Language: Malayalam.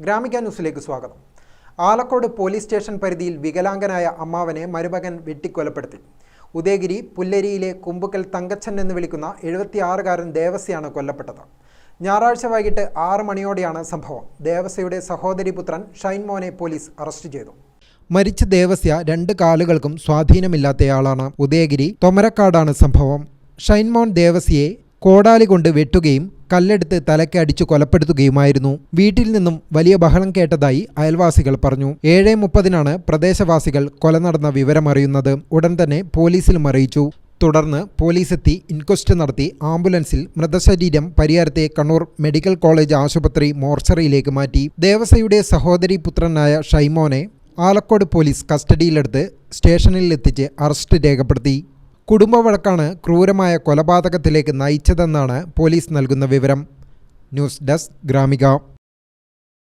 ഗ്രാമിക ന്യൂസിലേക്ക് സ്വാഗതം. ആലക്കോട് പോലീസ് സ്റ്റേഷൻ പരിധിയിൽ വികലാംഗനായ അമ്മാവനെ മരുമകൻ വെട്ടിക്കൊലപ്പെടുത്തി. ഉദയഗിരി പുല്ലരിയിലെ കുമ്പുക്കൽ തങ്കച്ചൻ എന്ന് വിളിക്കുന്ന എഴുപത്തിയാറുകാരൻ ദേവസ്യാണ് കൊല്ലപ്പെട്ടത്. ഞായറാഴ്ച വൈകിട്ട് ആറ് മണിയോടെയാണ് സംഭവം. ദേവസ്യയുടെ സഹോദരി പുത്രൻ ഷൈൻ മോനെ പോലീസ് അറസ്റ്റ് ചെയ്തു. മരിച്ച ദേവസ്യ രണ്ട് കാലുകൾക്കും സ്വാധീനമില്ലാത്തയാളാണ് ഉദയഗിരി. തൊമരക്കാടാണ് സംഭവം. ഷൈൻമോൻ ദേവസ്യയെ കോടാലി കൊണ്ട് വെട്ടുകയും കല്ലെടുത്ത് തലയ്ക്ക് അടിച്ചു കൊലപ്പെടുത്തുകയുമായിരുന്നു. വീട്ടിൽ നിന്നും വലിയ ബഹളം കേട്ടതായി അയൽവാസികൾ പറഞ്ഞു. ഏഴ് മുപ്പതിനാണ് പ്രദേശവാസികൾ കൊല നടന്ന വിവരമറിയുന്നത് ഉടൻ തന്നെ പോലീസിലും അറിയിച്ചു. തുടർന്ന് പോലീസെത്തി ഇൻക്വസ്റ്റ് നടത്തി ആംബുലൻസിൽ മൃതശരീരം പരിയാരത്തെ കണ്ണൂർ മെഡിക്കൽ കോളേജ് ആശുപത്രി മോർച്ചറിയിലേക്ക് മാറ്റി. ദേവസയുടെ സഹോദരി പുത്രനായ ഷൈമോനെ ആലക്കോട് പോലീസ് കസ്റ്റഡിയിലെടുത്ത് സ്റ്റേഷനിൽ എത്തിച്ച് അറസ്റ്റ് രേഖപ്പെടുത്തി. കുടുംബ വഴക്കാണ് ക്രൂരമായ കൊലപാതകത്തിലേക്ക് നയിച്ചതെന്നാണ് പോലീസ് നൽകുന്ന വിവരം. News desk Gramika.